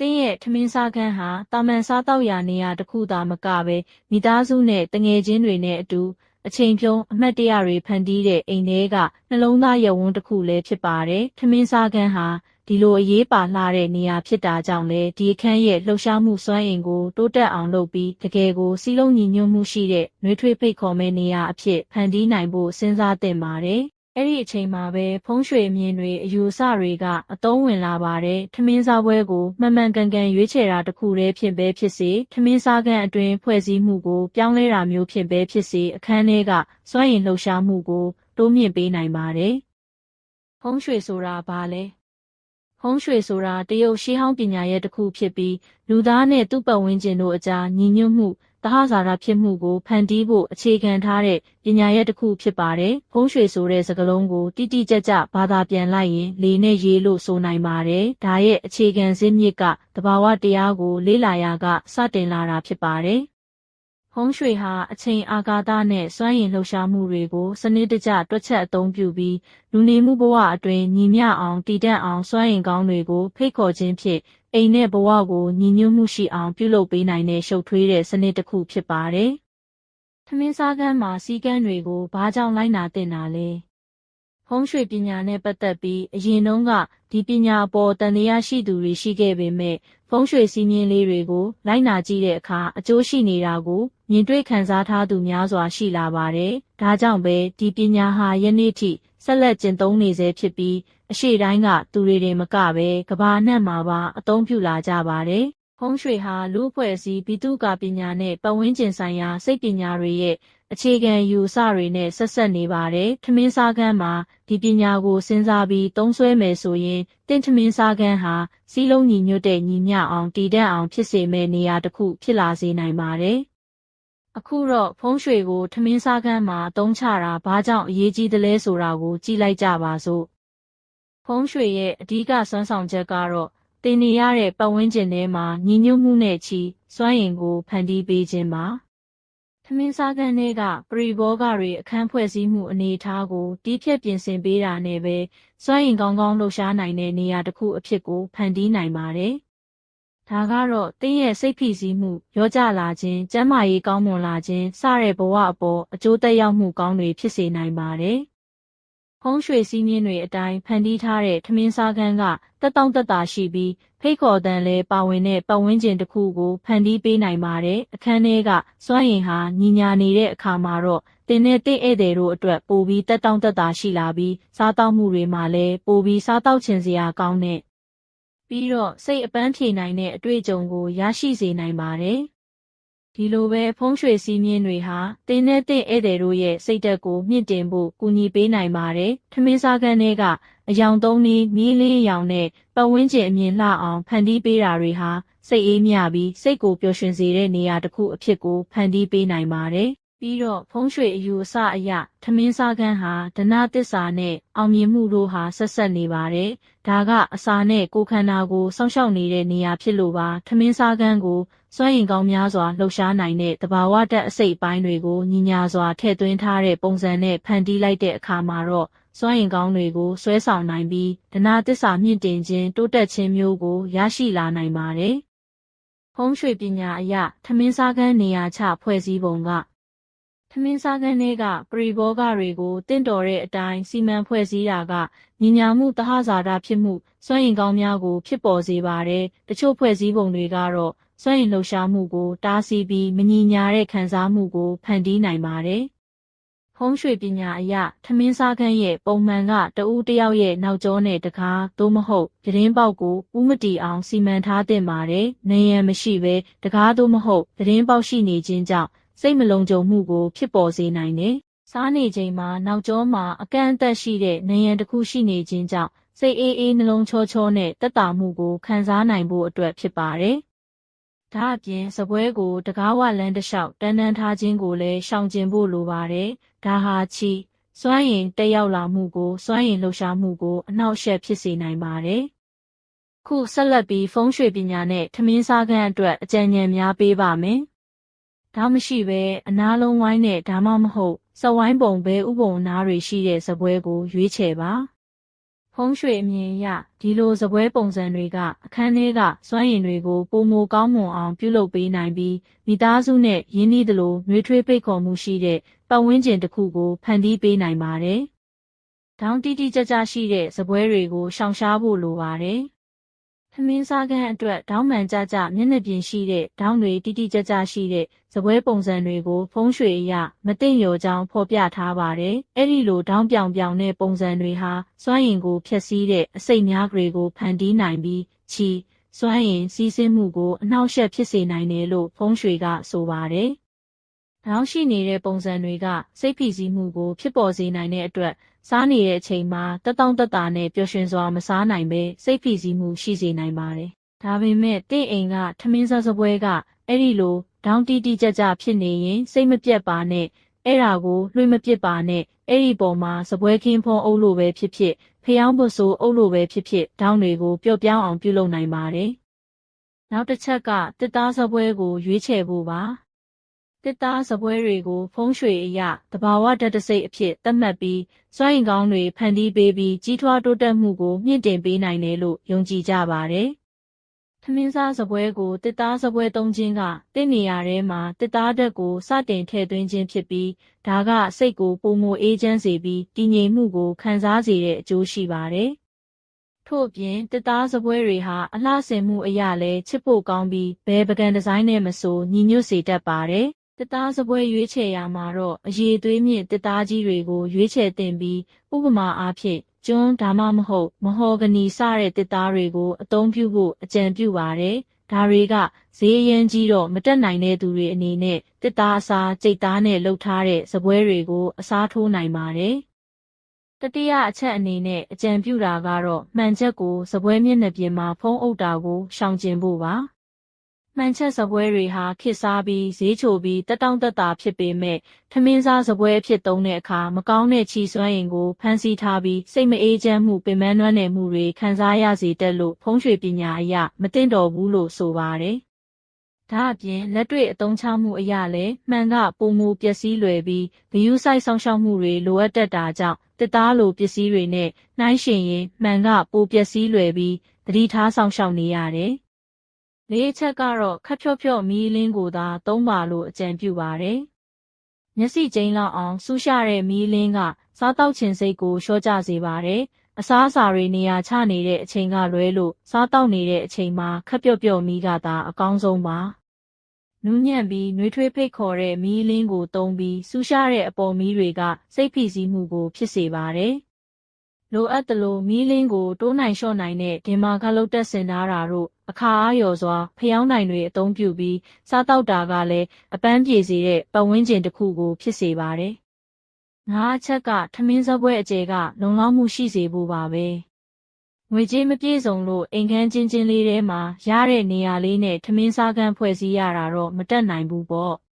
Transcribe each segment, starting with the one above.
တင်းရဲ့ထမင်းစားခန်းဟာတာမန်စားတောက်ရာနေရာတစ်ခုသာမကပဲမိသားစုနဲ့တငယ်ချင်းတွေနဲ့အတူအချိန်ဖြုံးအမှတ်တရတွေဖန်တီးတဲ့အိမ်ထဲကနှလုံးသားရဝန်းတစ်ခုလည်းဖြစ်ပါတယ်။ထမင်းစားခန်းဟာဒီလိုအရေးပါလှတဲ့နေရာဖြစ်တာကြောင့်လေဒီအခန်းရဲ့လှုပ်ရှားမှုစွမ်းအင်ကိုတိုးတက်အောင်လုပ်ပြီးတကယ်ကိုစီးလုံးညီညွတ်မှုရှိတဲ့နှွေးထွေးဖိတ်ခေါ်မဲ့နေရာအဖြစ်ဖန်တီးနိုင်ဖို့စဉ်းစားသင့်ပါတယ်။ အဲ့ဒီအချိန်မှာပဲဖုံးရွှေမြင်တွေအယူဆတွေကအတုံးဝင်လာပါတယ်ထမင်းစားပွဲကိုမှန်မှန်ကန်ကန်ရွေးချယ်တာတစ်ခုတည်းဖြစ်ပဲဖြစ်စေထမင်းစားခန်းအတွင်းဖွဲ့စည်းမှုကိုပြောင်းလဲတာမျိုးဖြစ်ပဲဖြစ်စေအခန်းထဲကစွမ်းရည်လှုပ်ရှားမှုကိုတိုးမြင့်ပေးနိုင်ပါတယ်ဖုံးရွှေဆိုတာဘာလဲဖုံးရွှေဆိုတာတရုတ်ရှေးဟောင်းပညာရဲ့တစ်ခုဖြစ်ပြီးလူသားနဲ့သူ့ပတ်ဝန်းကျင်တို့အကြားညီညွတ်မှု တဟဇာတာဖြစ်မှုကိုဖန်တီးဖို့အခြေခံထားတဲ့ပညာရဲ့တစ်ခုဖြစ်ပါတယ်။ဖုံးရွှေဆိုတဲ့စကားလုံးကိုတိတိကျကျဘာသာပြန်လိုက်ရင်လေနဲ့ရေးလို့ဆိုနိုင်ပါတယ်။ဒါရဲ့အခြေခံစင်းမြစ်ကတဘာဝတရားကိုလေ့လာရာကစတင်လာတာဖြစ်ပါတယ်။ဖုံးရွှေဟာအချိန်အာကာသနဲ့စွမ်းရည်လှုပ်ရှားမှုတွေကိုစနစ်တကျတွက်ချက်အသုံးပြုပြီးလူနေမှုဘဝအတွင်းညီမျှအောင်တည်တံ့အောင်စွမ်းရည်ကောင်းတွေကိုဖိတ်ခေါ်ခြင်းဖြင့် အိမ်နဲ့ဘဝကိုညီညွတ်မှုရှိအောင်ပြုလုပ်ပေးနိုင်တဲ့ရှုပ်ထွေးတဲ့စနစ်တစ်ခုဖြစ်ပါတယ်။ထမင်းစားကမ်းမှာစီကမ်းတွေကိုဘာကြောင့်လိုက်နာတင်တာလဲ။ဖုံးရွှေပညာနဲ့ပတ်သက်ပြီးအရင်တုန်းကဒီပညာအပေါ်တန်တရားရှိသူတွေရှိခဲ့ပေမဲ့ဖုံးရွှေစီးမြင်လေးတွေကိုလိုက်နာကြည့်တဲ့အခါအကျိုးရှိနေတာကိုမြင်တွေ့ခံစားထားသူများစွာရှိလာပါတယ်။ဒါကြောင့်ပဲဒီပညာဟာယနေ့ထိ ဆက်လက်ကျင့်သုံးနေဆဲဖြစ်ပြီးအရှိတိုင်းကသူတွေတွေမကပဲကဘာနှံ့မှာပါအသုံးပြုလာကြပါတယ်။ဖုံးရွှေဟာလူအဖွဲ့အစည်းဘိတုကာပညာနဲ့ပတ်ဝန်းကျင်ဆိုင်ရာစိတ်ပညာတွေရဲ့အခြေခံယူဆတွေနဲ့ဆက်ဆက်နေပါတယ်။ထမင်းစားကမ်းမှာဒီပညာကိုစဉ်းစားပြီးသုံးစွဲမယ်ဆိုရင်တင့်ထမင်းစားကမ်းဟာစီးလုံးညီညွတ်တဲ့ညီမျှအောင်တည်တံ့အောင်ဖြစ်စေမယ့်နေရာတစ်ခုဖြစ်လာစေနိုင်ပါတယ်။ အခုတော့ဖုံးရွှေကိုထမင်းစားကမ်းမှာအသုံးချတာဘာကြောင့်အရေးကြီးသလဲဆိုတာကိုကြည့်လိုက်ကြပါစို့။ဖုံးရွှေရဲ့အဓိကစွမ်းဆောင်ချက်ကတော့တင်နေရတဲ့ပတ်ဝန်းကျင်ထဲမှာညီညွတ်မှုနဲ့ချီစွမ်းရင်ကိုဖန်တီးပေးခြင်းပါ။ထမင်းစားကန်းတွေကပရိဘောဂတွေအခန်းဖွဲ့စည်းမှုအနေအထားကိုတီးဖြတ်ပြင်ဆင်ပေးတာနဲ့ပဲစွမ်းရင်ကောင်းကောင်းလှုပ်ရှားနိုင်တဲ့နေရာတစ်ခုအဖြစ်ကိုဖန်တီးနိုင်ပါတယ်။ ဒါကတော့တင်းရဲ့စိတ်ဖိစီးမှုရောကြလာခြင်းကျန်းမာရေးကောင်းမွန်လာခြင်းစတဲ့ဘဝအပေါ်အကျိုးသက်ရောက်မှုကောင်းတွေဖြစ်စေနိုင်ပါတယ်။ဖုံးရွှေစည်းမျဉ်းတွေအတိုင်းဖန်တီးထားတဲ့ထမင်းစားခန်းကတက်တောင့်တက်တာရှိပြီးဖိတ်ခေါ်တန်လဲပါဝင်တဲ့ပတ်ဝန်းကျင်တစ်ခုကိုဖန်တီးပေးနိုင်ပါတယ်အခန်းထဲကစွမ်းရင်ဟာညီညာနေတဲ့အခါမှာတော့တင်တဲ့တင့်ဧည့်သည်တို့အတွက်ပိုပြီးတက်တောင့်တက်တာရှိလာပြီးစားတောက်မှုတွေမှာလည်းပိုပြီးစားတောက်ချင်စရာကောင်းတဲ့ ပြီးတော့စိတ်အပန်းဖြေနိုင်တဲ့အတွေ့အကြုံကိုရရှိစေနိုင်ပါတယ်ဒီလိုပဲဖုံးရွှေစည်းမြင့်တွေဟာတင်းနဲ့တင့်ဧည့်သည်တို့ရဲ့စိတ်သက်ကိုမြင့်တင်ဖို့ကူညီပေးနိုင်ပါတယ်။ထမင်းစားခန်းတွေကအယောင်သုံးနည်းမီးလေးအယောင်နဲ့ပတ်ဝန်းကျင်အမြင်လှအောင်ဖန်တီးပေးတာတွေဟာစိတ်အေးမြပြီးစိတ်ကိုပျော်ရွှင်စေတဲ့နေရာတစ်ခုအဖြစ်ကိုဖန်တီးပေးနိုင်ပါတယ်။ ပြီးတော့ဖုံးရွှေအယူအဆအရထမင်းစားခန်းဟာဒနာတစ္ဆာနဲ့အောင်မြင်မှုတို့ဟာဆက်ဆက်နေပါတယ်။ဒါကအစာနဲ့ကိုယ်ခန္ဓာကိုစောင့်ရှောက်နေတဲ့နေရာဖြစ်လို့ပါထမင်းစားခန်းကိုစွမ်းရင်ကောင်းများစွာလှုပ်ရှားနိုင်တဲ့တဘာဝတက်အစိတ်ပိုင်းတွေကိုညီညာစွာထည့်သွင်းထားတဲ့ပုံစံနဲ့ဖန်တီးလိုက်တဲ့အခါမှာတော့စွမ်းရင်ကောင်းတွေကိုဆွဲဆောင်နိုင်ပြီးဒနာတစ္ဆာမြင့်တင်ခြင်းတိုးတက်ခြင်းမျိုးကိုရရှိလာနိုင်ပါတယ်။ဖုံးရွှေပညာအရထမင်းစားခန်းနေရာချဖွဲ့စည်းပုံက ထမင်းစားခန်းတွေကပရိဘောဂတွေကိုတင့်တော်တဲ့အတိုင်းစီမံဖွဲ့စည်းတာကညီညာမှုတဟဇာတာဖြစ်မှုစွမ်းရင်ကောင်းများကို ဖြစ်ပေါ်စေပါတယ်။တချို့ဖွဲ့စည်းပုံတွေကတော့စွမ်းရည်လှုပ်ရှားမှုကို တားဆီးပြီးမညီညာတဲ့ခံစားမှုကိုဖန်တီးနိုင်ပါတယ်။ဖုံးရွှေပညာအရထမင်းစားခန်းရဲ့ပုံမှန်ကတဦးတယောက်ရဲ့နောက်ကျောနဲ့တကားသို့မဟုတ်ပြတင်းပေါက်ကိုဥမတီအောင်စီမံထားတင်ပါတယ်။နေရန်မရှိဘဲတကားသို့မဟုတ်ပြတင်းပေါက်ရှိနေခြင်းကြောင့် စိတ်မလုံခြုံမှုကို ဖြစ်ပေါ်စေနိုင်တယ်။စားနေချိန်မှာနောက်ကျောမှာအကန့်အသတ်ရှိတဲ့နေရန်တစ်ခုရှိနေခြင်းကြောင့်စိတ်အေးအေးနှလုံးချောချောနဲ့တက်တာမှုကိုခံစားနိုင်ဖို့အတွက်ဖြစ်ပါတယ်။ဒါအပြင်စပွဲကိုတကားဝလန်းတစ်လျှောက်တန်းတန်းထားခြင်းကိုလည်းရှောင်ကျဉ်ဖို့လိုပါတယ်။ဒါဟာချီစွမ်းရင်တက်ရောက်လာမှုကိုစွမ်းရင်လှုပ်ရှားမှုကိုအနှောက်အယှက်ဖြစ်စေနိုင်ပါတယ်။ခုဆက်လက်ပြီးဖုံးရွှေပညာနဲ့ထမင်းစားခန်းအတွက်အကြံဉာဏ်များပေးပါမယ်။ ဒါမရှိပဲအနားလုံးဝိုင်းနဲ့ဒါမှမဟုတ်စဝိုင်းပုံဘဲဥပုံနားတွေရှိတဲ့စပွဲကိုရွေးချယ်ပါ။ဖုုံးရွှေအမြင်အရဒီလိုစပွဲပုံစံတွေက အခန်းထဲကစွမ်းရည်တွေကိုပုံမကောင်းမွန်အောင်ပြုလုပ်ပေးနိုင်ပြီးမိသားစုနဲ့ရင်းနှီးသလိုနှွေးထွေးပိတ်ခေါ်မှုရှိတဲ့ပတ်ဝန်းကျင်တစ်ခုကိုဖန်တီးပေးနိုင်ပါတယ်။ဒေါင်းတိတိကျကျရှိတဲ့စပွဲတွေကိုရှောင်ရှားဖို့လိုပါတယ်။ ထမင်းစားကန်းအတွက်ဒေါင်းမှန်ကြကြမျက်နှာပြင်ရှိတဲ့ဒေါင်းတွေတိတိကျကျရှိတဲ့စပွဲပုံစံတွေကိုဖုံးရွှေအရမသိမ့်လျော်ကြောင်းဖော်ပြထားပါတယ်။အဲ့ဒီလိုဒေါင်းပြောင်ပြောင်တဲ့ပုံစံတွေဟာစွမ်းရည်ကိုဖျက်ဆီးတဲ့အစိတ်များတွေကိုဖန်တီးနိုင်ပြီးချီစွမ်းရည်စီးဆင်းမှုကိုအနှောက်အယှက်ဖြစ်စေနိုင်တယ်လို့ဖုံးရွှေကဆိုပါတယ်။ဒေါင်းရှိနေတဲ့ပုံစံတွေကစိတ်ဖိစီးမှုကိုဖြစ်ပေါ်စေနိုင်တဲ့အတွက် စားနေတဲ့အချိန်မှာတက်တောင့်တက်တာနဲ့ပျော်ရွှင်စွာမစားနိုင်ပဲစိတ်ဖိစီးမှုရှိစေနိုင်ပါတယ်။ဒါပေမဲ့တင့်အိမ်ကထမင်းစားစပွဲကအဲ့ဒီလိုဒေါင်းတီးတီးကြကြဖြစ်နေရင်စိတ်မပြတ်ပါနဲ့အဲ့ဒါကိုလွှဲမပစ်ပါနဲ့အဲ့ဒီပေါ်မှာစပွဲခင်းဖုံးအုပ်လို့ပဲဖြစ်ဖြစ်ဖျောင်းပုဆိုးအုပ်လို့ပဲဖြစ်ဖြစ်ဒေါင်းတွေကိုပျော့ပြောင်းအောင်ပြုလုပ်နိုင်ပါတယ်။နောက်တစ်ချက်ကတစ်သားစပွဲကိုရွေးချယ်ဖို့ပါ။ တစ်သားစပွဲတွေကိုဖုံးရွှေအရတဘာဝဓာတ်တစိတ်အဖြစ်သတ်မှတ်ပြီးစွမ်းရင်ကောင်းတွေဖန်တီးပေးပြီးကြီးထွားတိုးတက်မှုကိုမြင့်တင်ပေးနိုင်တယ်လို့ယုံကြည်ကြပါတယ်။ထမင်းစားစပွဲကိုတစ်သားစပွဲသုံးခြင်းကတင့်နေရာထဲမှာတစ်သားဓာတ်ကိုစတင်ထည့်သွင်းခြင်းဖြစ်ပြီးဒါကစိတ်ကိုပုံမအေးချမ်းစေပြီးတည်ငြိမ်မှုကိုခံစားစေတဲ့အကျိုးရှိပါတယ်။ထို့အပြင်တစ်သားစပွဲတွေဟာအလှဆင်မှုအရာလဲချစ်ဖို့ကောင်းပြီးဘယ်ပကံဒီဇိုင်းနဲ့မဆိုညီညွတ်စေတတ်ပါတယ်။ တစ်သားစပွဲရွေးချယ်ရာမှာတော့အရေးသွေးမြင့်တစ်သားကြီးတွေကိုရွေးချယ်တင်ပြီးဥပမာအားဖြင့်ကျွန်းဒါမှမဟုတ်မဟော်ဂနီစတဲ့တစ်သားတွေကိုအသုံးပြုဖို့အကြံပြုပါတယ်။ဒါတွေကဈေးရင်းကြီးတော့မတက်နိုင်တဲ့သူတွေအနေနဲ့တစ်သားအစားကြိတ်သားနဲ့လှုပ်ထားတဲ့စပွဲတွေကိုအစားထိုးနိုင်ပါတယ်။တတိယအချက်အနေနဲ့အကြံပြုတာကတော့မှန်ချက်ကိုစပွဲမျက်နှာပြင်မှာဖုံးအုပ်တာကိုရှောင်ကျဉ်ဖို့ပါ။ မှန်ချက်စပွဲတွေဟာခစ်စားပြီးဈေးချိုပြီးတက်တောင့်တက်တာဖြစ်ပေမဲ့ထမင်းစားစပွဲအဖြစ်သုံးတဲ့အခါမကောင်းတဲ့ချီစွမ်းရင်ကိုဖန်ဆီးထားပြီးစိတ်မအေးချမ်းမှုပင်ပန်းနွမ်းနယ်မှုတွေခံစားရစေတတ်လို့ဖုံးရွှေပညာအရမတင်တော်ဘူးလို့ဆိုပါတယ်။ဒါအပြင်လက်တွေ့အသုံးချမှုအရာလည်းမှန်ကပုံမူပျက်စီးလွယ်ပြီးဂယုစိုက်ဆောင်ရှောက်မှုတွေလိုအပ်တတ်တာကြောင့်တစ်သားလိုပစ္စည်းတွေနဲ့နှိုင်းယှဉ်ရင်မှန်ကပိုပျက်စီးလွယ်ပြီးသတိထားဆောင်ရှောက်နေရတယ်။ လေးအချက်ကတော့ခက်ဖြော့ဖြော့မီးလင်းကိုသာသုံးပါလို့အကြံပြုပါတယ်။မျက်စိကျိန်းလောက်အောင်ဆူးရှတဲ့မီးလင်းကစားတောက်ခြင်းစိတ်ကိုလျှော့ကျစေပါတယ်။အစားအစာတွေနေရာချနေတဲ့အချိန်ကလွဲလို့စားတောက်နေတဲ့အချိန်မှာခက်ပျော့ပျော့မီးကသာအကောင်းဆုံးပါ။နူးညံ့ပြီးနှွေးထွေးဖိတ်ခေါ်တဲ့မီးလင်းကိုသုံးပြီးဆူးရှတဲ့အပေါ်မီးတွေကစိတ်ဖိစီးမှုကိုဖြစ်စေပါတယ်။ လိုအပ်သလိုမီးလင်းကိုတိုးနိုင်လျှော့နိုင်တဲ့ဒင်မာကလုတ်တက်ဆင်ထားတာတို့အခါအားလျော်စွာဖျောင်းနိုင်တွေအသုံးပြုပြီးစားတောက်တာကလည်းအပန်းပြေစေတဲ့ပတ်ဝန်းကျင်တစ်ခုကိုဖြစ်စေပါတယ်။ငါးအချက်ကထမင်းစပွဲအကျယ်ကလုံလောက်မှုရှိစေဖို့ပါပဲ။ငွေကြေးမပြည့်စုံလို့အိမ်ခန်းချင်းချင်းလေးထဲမှာရတဲ့နေရာလေးနဲ့ထမင်းစားကန်းဖွဲ့စည်းရတာတော့မတက်နိုင်ဘူးပေါ့။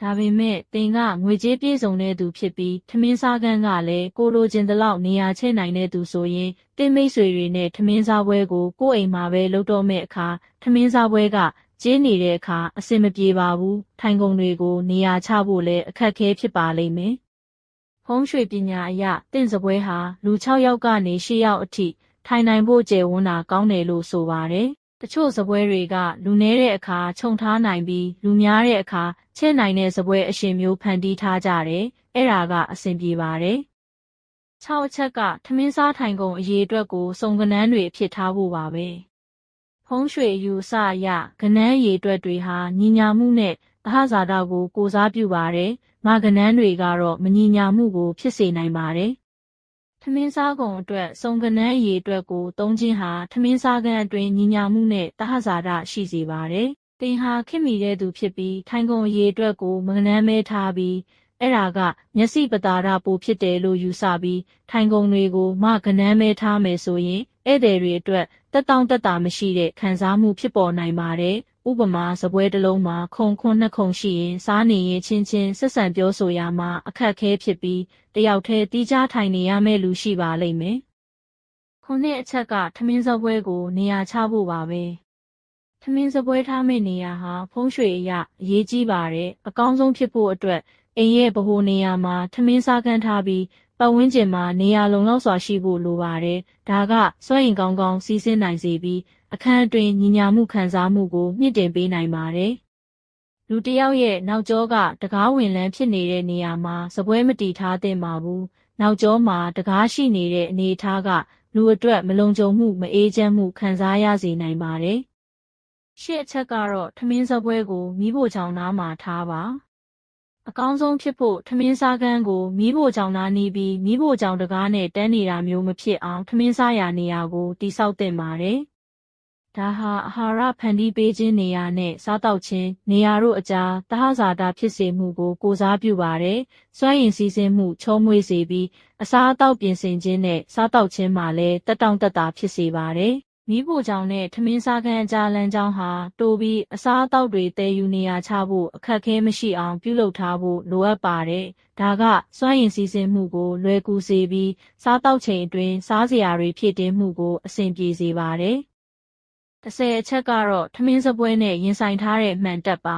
ဒါပေမဲ့တင်ကငွေကြေးပြည့်စုံတဲ့သူဖြစ်ပြီးထမင်းစားကန်းကလည်းကိုလိုချင်တဲ့လောက်နေရာချဲ့နိုင်တဲ့သူဆိုရင်တင်မိတ်ဆွေတွေနဲ့ထမင်းစားပွဲကိုကိုယ့်အိမ်မှာပဲလုပ်တော့မဲ့အခါထမင်းစားပွဲကကျင်းနေတဲ့အခါအဆင်မပြေပါဘူးထိုင်ကုန်တွေကိုနေရာချဖို့လည်းအခက်အခဲဖြစ်ပါလိမ့်မယ်ဖုံးရွှေပညာအရတင့်စပွဲဟာလူ6ယောက်ကနေ10ယောက်အထိထိုင်နိုင်ဖို့ကျေဝန်းတာကောင်းတယ်လို့ဆိုပါတယ် တချို့စပွဲတွေကလူနည်းတဲ့အခါခြုံထားနိုင်ပြီးလူများတဲ့အခါချဲ့နိုင်တဲ့စပွဲအရှင်မျိုးဖန်တီးထားကြတယ်။အဲ့ဒါကအဆင်ပြေပါတယ်။6အချက်ကထမင်းစားထိုင်ကုန်အရေးအတွက်ကိုစုံကနန်းတွေဖြစ်ထားဖို့ပါပဲ။ဖုံးရွှေယူဆရကနန်းရည်အတွက်တွေဟာညီညာမှုနဲ့သဟဇာတာကိုကိုစားပြုပါတယ်။ငါကနန်းတွေကတော့မညီညာမှုကိုဖြစ်စေနိုင်ပါတယ်။ ထမင်းစားကုန်အတွက်စုံကနန်းအရေးအတွက်ကိုသုံးခြင်းဟာထမင်းစားကန်အတွင်းညီညာမှုနဲ့တဟဇာတရှိစေပါတယ်။တင်ဟာခင်မိတဲ့သူဖြစ်ပြီးထိုင်ကုန်အရေးအတွက်ကိုမကနန်းမဲထားပြီးအဲ့ဒါကမျက်စိပတာရပိုဖြစ်တယ်လို့ယူဆပြီးထိုင်ကုန်တွေကိုမကနန်းမဲထားမယ်ဆိုရင်ဧည့်သည်တွေအတွက်တက်တောင့်တက်တာမရှိတဲ့ခံစားမှုဖြစ်ပေါ်နိုင်ပါတယ်။ ဥပမာစပွဲတစ်လုံးမှာခုံခွန်းနှစ်ခုံရှိရင်စားနေရင်ချင်းချင်းဆက်ဆံပြောဆိုရမှာအခက်ခဲဖြစ်ပြီးတယောက်တည်းတီးခြားထိုင်နေရမယ့်လူရှိပါလိမ့်မယ်။ခုနှစ်အချက်ကထမင်းစပွဲကိုနေရာချဖို့ပါပဲ။ထမင်းစပွဲထားမယ့်နေရာဟာဖုံးရွှေအရအရေးကြီးပါတယ်။အကောင်းဆုံးဖြစ်ဖို့အတွက်အိမ်ရဲ့ဗဟိုနေရာမှာထမင်းစားကန်းထားပြီး ပတ်ဝန်းကျင်မှာနေရာလုံလောက်စွာရှိဖို့လိုပါတယ်။ဒါကစွန့်ရင်ကောင်းကောင်းစီးဆင်းနိုင်စေပြီးအခန်းအတွင်းညီညာမှုခံစားမှုကိုမြင့်တင်ပေးနိုင်ပါတယ်။လူတစ်ယောက်ရဲ့နောက်ကျောကတကားဝင်လန်းဖြစ်နေတဲ့နေရာမှာစပွဲမတီထားသင့်ပါဘူး။နောက်ကျောမှာတကားရှိနေတဲ့အနေအထားကလူအတွက်မလုံခြုံမှုမအေးချမ်းမှုခံစားရစေနိုင်ပါတယ်။ရှေ့အချက်ကတော့ထမင်းစပွဲကိုမိဖို့ချောင်းနားမှာထားပါ။ အကောင်းဆုံးဖြစ်ဖို့ထမင်းစားကန်းကိုမိဖို့ချောင်းနားနီးပြီးမိဖို့ချောင်းတကားနဲ့တန်းနေတာမျိုးမဖြစ်အောင်ထမင်းစားရာနေရာကိုတိစောက်သင့်ပါတယ်။ဒါဟာအာဟာရဖန်တီးပေးခြင်းနေရာနဲ့စားတောက်ခြင်းနေရာတို့အကြားသဟဇာတာဖြစ်စေမှုကိုကိုစားပြုပါတယ်။စွမ်းရင်စီးဆင်းမှုချုံးမွေးစေပြီးအစားအသောက်ပြင်ဆင်ခြင်းနဲ့စားတောက်ခြင်းမှာလည်းတက်တောင့်တက်တာဖြစ်စေပါတယ်။ မိဖို့ကြောင့်နဲ့ထမင်းစားခန်းအကြားလမ်းကြောင်းဟာတိုးပြီးအစားအသောက်တွေတည်ယူနေရာချဖို့အခက်အခဲမရှိအောင်ပြုလုပ်ထားဖို့လိုအပ်ပါတယ်။ဒါကစွမ်းရင်စီးဆင်းမှုကိုလွယ်ကူစေပြီးစားတောက်ချိန်အတွင်းစားစရာတွေဖြည့်တင်းမှုကိုအဆင်ပြေစေပါတယ်။တစ်ဆယ်အချက်ကတော့ထမင်းစပွဲနဲ့ရင်ဆိုင်ထားတဲ့မှန်တက်ပါ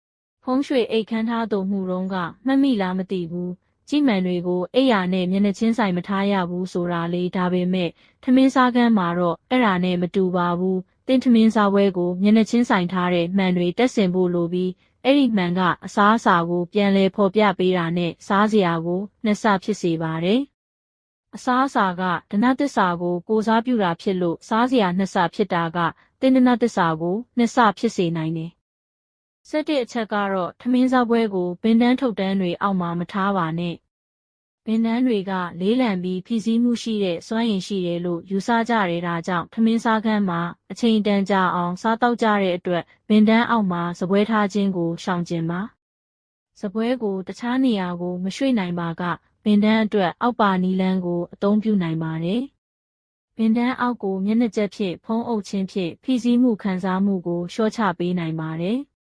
။ဖုံးရွှေအိတ်ခမ်းထားသူမှုတုံးကမှတ်မိလားမသိဘူး။ ကြည်မှန်တွေကိုအိယာနဲ့မျက်နှာချင်းဆိုင်မထားရဘူးဆိုတာလေးဒါပေမဲ့ထမင်းစားကန်းမှာတော့အဲ့ဒါနဲ့မတူပါဘူး။တင်းထမင်းစားပွဲကိုမျက်နှာချင်းဆိုင်ထားတဲ့မှန်တွေတက်ဆင်ဖို့လိုပြီးအဲ့ဒီမှန်ကအစားအစာကိုပြန်လဲဖော်ပြပေးတာနဲ့စားစရာကိုနှစ်ဆဖြစ်စေပါတယ်။အစားအစာကဒနသစ္စာကိုကိုစားပြုတာဖြစ်လို့စားစရာနှစ်ဆဖြစ်တာကတင်းဒနသစ္စာကိုနှစ်ဆဖြစ်စေနိုင်တယ်။ ဆက်တဲ့အချက်ကတော့ထမင်းစားပွဲကိုဘင်းတန်းထုတ်တန်းတွေအောက်မှာမထားပါနဲ့။ဘင်းတန်းတွေကလေးလံပြီးဖြည့်ဆည်းမှုရှိတဲ့စွမ်းရည်ရှိတယ်လို့ယူဆကြရတာကြောင့်ထမင်းစားခန်းမှာအချိန်တန်ကြာအောင်စားတောက်ကြတဲ့အတွက်ဘင်းတန်းအောက်မှာစပွဲထားခြင်းကိုရှောင်ကျဉ်ပါ။စပွဲကိုတခြားနေရာကိုမရွှေ့နိုင်ပါကဘင်တန်းအတွက်အောက်ပါနီလန်းကိုအသုံးပြုနိုင်ပါတယ်။ဘင်တန်းအောက်ကိုမျက်နှာကျက်ဖြင့်ဖုံးအုပ်ခြင်းဖြင့်ဖိစီးမှုခံစားမှုကိုလျှော့ချပေးနိုင်ပါတယ်။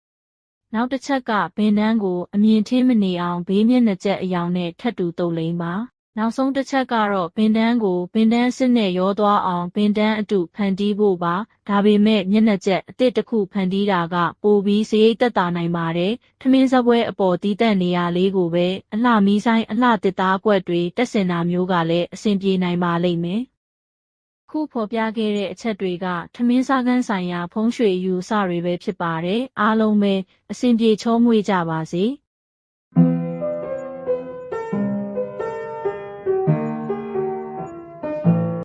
နောက်တစ်ချက်ကဘင်တန်းကိုအမြင်ထင်းမနေအောင်ဘေးမျက်နှာကျက်အယောင်နဲ့ထပ်တူတုပ်လိမ့်ပါ။နောက်ဆုံးတစ်ချက်ကတော့ဘင်တန်းကိုဘင်တန်းစစ်နဲ့ရောသွားအောင်ဘင်တန်းအတုဖန်တီးဖို့ပါဒါပေမဲ့မျက်နှာကျက်အစ်စ်တစ်ခုဖန်တီးတာကပိုပြီးစရိတ်သက်သာနိုင်ပါတယ်ထမင်းစပွဲအပေါ်တီးတက်နေရလေးကိုပဲအလှမီးဆိုင်အလှတစ်သားကွက်တွေတက်စင်တာမျိုးကလည်းအဆင်ပြေနိုင်ပါလိမ့်မယ် ခုဖော်ပြခဲ့တဲ့အချက်တွေကထမင်းစားကန်းဆိုင်ရာ ဖုံးရွှေယူစတွေပဲဖြစ်ပါတယ်အားလုံးပဲအဆင်ပြေချောမွေ့ကြပါစေ။